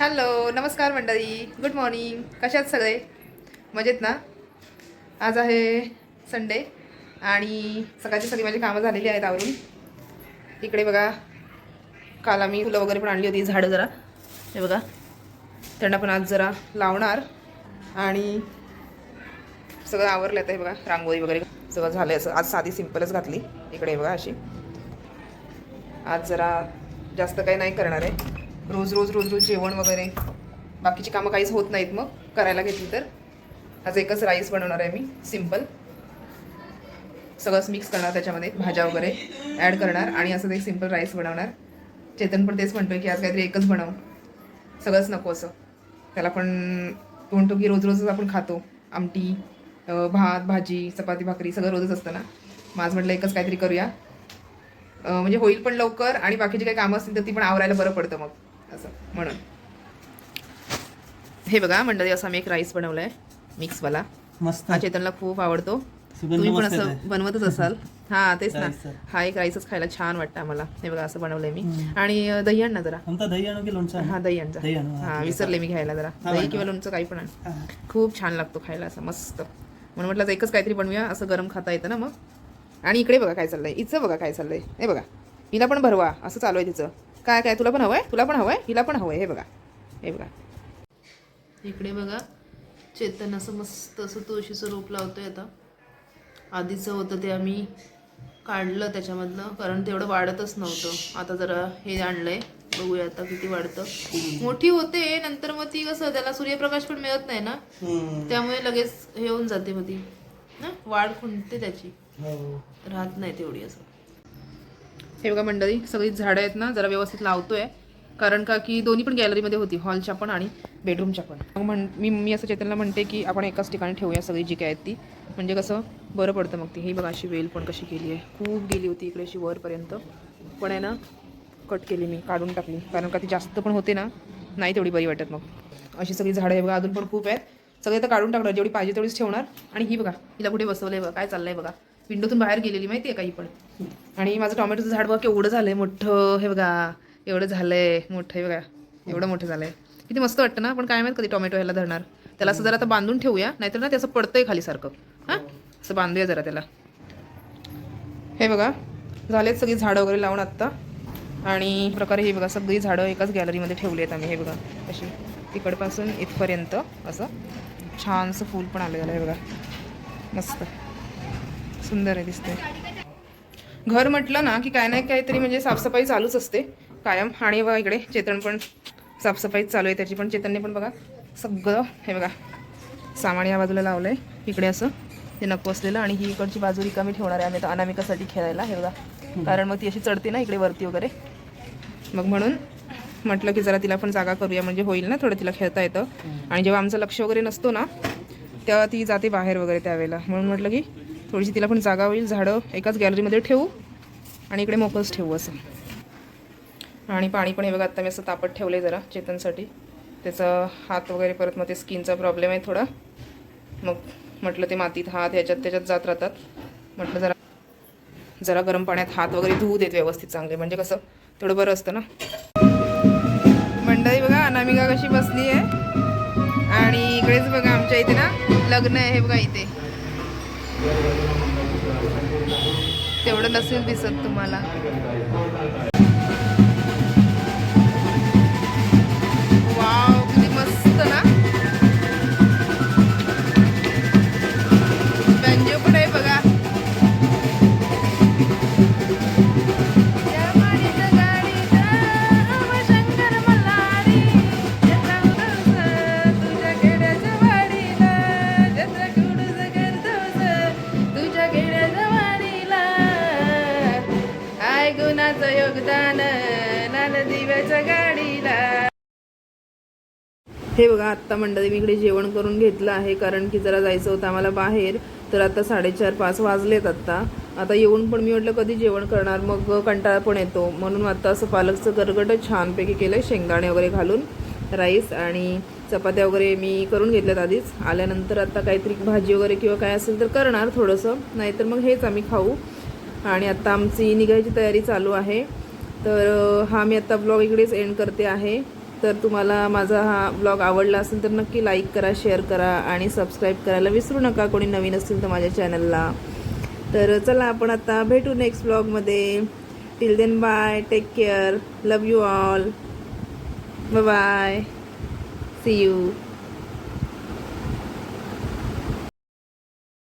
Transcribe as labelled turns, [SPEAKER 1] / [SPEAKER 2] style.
[SPEAKER 1] Hello नमस्कार मंडळी. Good morning कशात सगळे? मजेत ना? आज आहे संडे आणि सकाळची सगळी माझी कामं झालेली आहेत आवरून. इकडे बघा काल आम्ही फुलं वगैरे पण आणली होती झाडं जरा. हे बघा त्यांना पण आज जरा लावणार. आणि सगळं आवरलं आहे बघा रांगोळी वगैरे सगळं झालं असं. आज साधी सिंपलच घातली. इकडे बघा अशी. आज जरा जास्त काही नाही करणार आहे. रोज रोज रोज रोज जेवण वगैरे. बाकीची कामं काहीच होत नाहीत मग करायला घेतली तर. आज एकच राईस बनवणार आहे मी सिंपल सगळंच मिक्स करणार त्याच्यामध्ये भाज्या वगैरे ॲड करणार आणि असं एक सिंपल राईस बनवणार. चेतन पण तेच म्हणतोय की आज काहीतरी एकच बनव. सगळंच नको असं. त्याला पण तो म्हणतो की रोज रोजच आपण खातो. आमटी भात भाजी चपाती भाकरी सगळं रोजच असतं ना. मग आज म्हटलं एकच काहीतरी करूया. म्हणजे होईल पण लवकर आणि बाकीची काही कामं असतील तर ती पण आवरायला बरं पडतं मग. असं. म्हणून. हे बघा मंडळी असा मी एक राईस बनवलाय मिक्सवाला
[SPEAKER 2] मस्त.
[SPEAKER 1] हा चेतनला खूप आवडतो. तुम्ही पण असं. बनवतच असाल. हा तेच ना. हा एक राईसच खायला छान वाटतं आम्हाला. हे बघा असं बनवलंय मी. आणि दही आण ना जरा? हा दही आण
[SPEAKER 2] हा.
[SPEAKER 1] विसरले मी घ्यायला जरा. दही. किंवा लोणचं काही पण आण. खूप छान लागतो खायला असं मस्त. म्हणून म्हटलं एकच काहीतरी बनवूया. असं गरम खाता येतं ना मग. आणि इकडे बघा काय चाललंय. हिचं बघा काय चाललंय. हे बघा. हिला पण भरवा. असं चालू आहे तिचं. काय काय? तुला पण हवंय? तुला पण हवंय? हिला पण हवंय. हे बघा. हे बघा. इकडे बघा. चेतन असं मस्त असं तुळशीचं रोप लावतोय आता. आधीचं होतं ते आम्ही काढलं त्याच्यामधनं कारण तेवढं वाढतच नव्हतं. आता जरा हे आणलंय. बघूया आता किती वाढतं. मोठी होते नंतर मग ती कसं त्याला सूर्यप्रकाश पण मिळत नाही ना. त्यामुळे लगेच हे होऊन जाते मग ती. ना वाढ खुंटते त्याची.
[SPEAKER 2] हो.
[SPEAKER 1] राहत नाही तेवढी असं. हे बघा मंडळी सगळी झाडं आहेत ना जरा व्यवस्थित लावतोय. कारण का की दोन्ही पण गॅलरीमध्ये होती हॉलच्या पण आणि बेडरूमच्या पण. मग म्हण मी मी असं चेतनला म्हणते की आपण एकाच ठिकाणी ठेवूया सगळी जी काय आहेत ती. म्हणजे कसं बरं पडतं मग ती. ही बघा अशी वेल पण कशी केली आहे. खूप गेली होती इकडे अशी वरपर्यंत. पण आहे ना कट केली मी काढून टाकली. कारण का ती जास्त पण होते ना नाही तेवढी बरी वाटत मग. अशी सगळी झाडं आहे बघा अजून पण खूप आहेत. सगळे तर काढून टाकणार जेवढी पाहिजे तेवढीच ठेवणार. आणि ही बघा हिला कुठे बसवलं आहे बघा काय चाललं आहे बघा. विंडोतून बाहेर गेलेली माहिती आहे काही पण. आणि माझं टोमॅटोचं झाड बघा केवढं झालंय मोठं. हे बघा एवढं झालंय मोठं हे बघा एवढं मोठं झालंय. किती मस्त वाटतं ना पण काय माहीत कधी टोमॅटो ह्याला धरणार. त्याला असं जरा आता बांधून ठेवूया नाहीतर ना त्याचं पडतंय खाली सारखं. हां? असं बांधूया जरा त्याला. हे बघा झालेत सगळी झाडं वगैरे लावून आत्ता. आणि प्रकारे हे बघा सगळी झाडं एकाच गॅलरीमध्ये ठेवली आहेत आम्ही हे बघा. अशी तिकडपासून इथपर्यंत असं छानसं फूल पण आलं झालं हे बघा. मस्त. सुंदर आहे दिसते घर म्हटलं ना की काय नाही काहीतरी म्हणजे साफसफाई चालूच असते. कायम आणि बघा इकडे चेतन पण साफसफाई चालू आहे. त्याची पण चेतनने पण बघा सगळं हे बघा सामान या बाजूला लावलं आहे इकडे असं ते नको असलेलं आणि ही इकडची बाजू रिकामी ठेवणार आहे आम्ही आता अनामिकासाठी खेळायला हे बघा. कारण मग ती अशी चढते ना इकडे वरती वगैरे. मग म्हणून म्हटलं की जरा तिला पण जागा करूया म्हणजे होईल ना थोडं तिला खेळता येतं. आणि जेव्हा आमचं लक्ष वगैरे नसतो ना तेव्हा ती जाते बाहेर वगैरे त्यावेळेला. म्हणून म्हटलं की थोडीशी तिला पण जागा होईल झाडं एकाच गॅलरीमध्ये ठेवू आणि इकडे मोकळंच ठेवू असं. आणि पाणी पण हे बघा आत्ता मी असं तापत ठेवलं आहे जरा चेतनसाठी. त्याचा हात वगैरे परत मग ते स्किनचा प्रॉब्लेम आहे थोडा. मग म्हटलं ते मातीत हात ह्याच्यात त्याच्यात जात राहतात. म्हटलं जरा जरा गरम पाण्यात हात वगैरे धुवू देत व्यवस्थित चांगले. म्हणजे कसं थोडं बरं असतं ना. मंडळी बघा अनामिका कशी बसली आहे आणि इकडेच बघा आमच्या इथे ना लग्न आहे हे बघा इथे. तेवढं नसेल दिसत तुम्हाला. योगदान नाल गाडीला. हे बघा आत्ता मंडळी मी इकडे जेवण करून घेतलं आहे कारण की जरा जायचं होतं आम्हाला बाहेर. तर आता साडेचार पाच वाजलेत आत्ता. आता येऊन पण मी म्हटलं कधी जेवण करणार? मग कंटाळा पण येतो. म्हणून आता असं पालकचं गरगट छानपैकी केलं शेंगदाणे वगैरे घालून राईस आणि चपात्या वगैरे मी करून घेतल्यात आधीच. आल्यानंतर आता काहीतरी भाजी वगैरे किंवा काय असेल तर करणार थोडंसं. नाहीतर मग हेच आम्ही खाऊ. आणि आत्ता आमची निघायची तयारी चालू आहे. तर हा मी आत्ता ब्लॉग इकडेच एंड करते आहे. तर तुम्हाला माझा हा ब्लॉग आवडला असेल तर नक्की लाईक करा शेअर करा आणि सबस्क्राईब करायला विसरू नका कोणी नवीन असतील तर माझ्या चॅनलला तर चला आपण आता भेटू नेक्स्ट ब्लॉगमध्ये till then bye take care love you all bye see you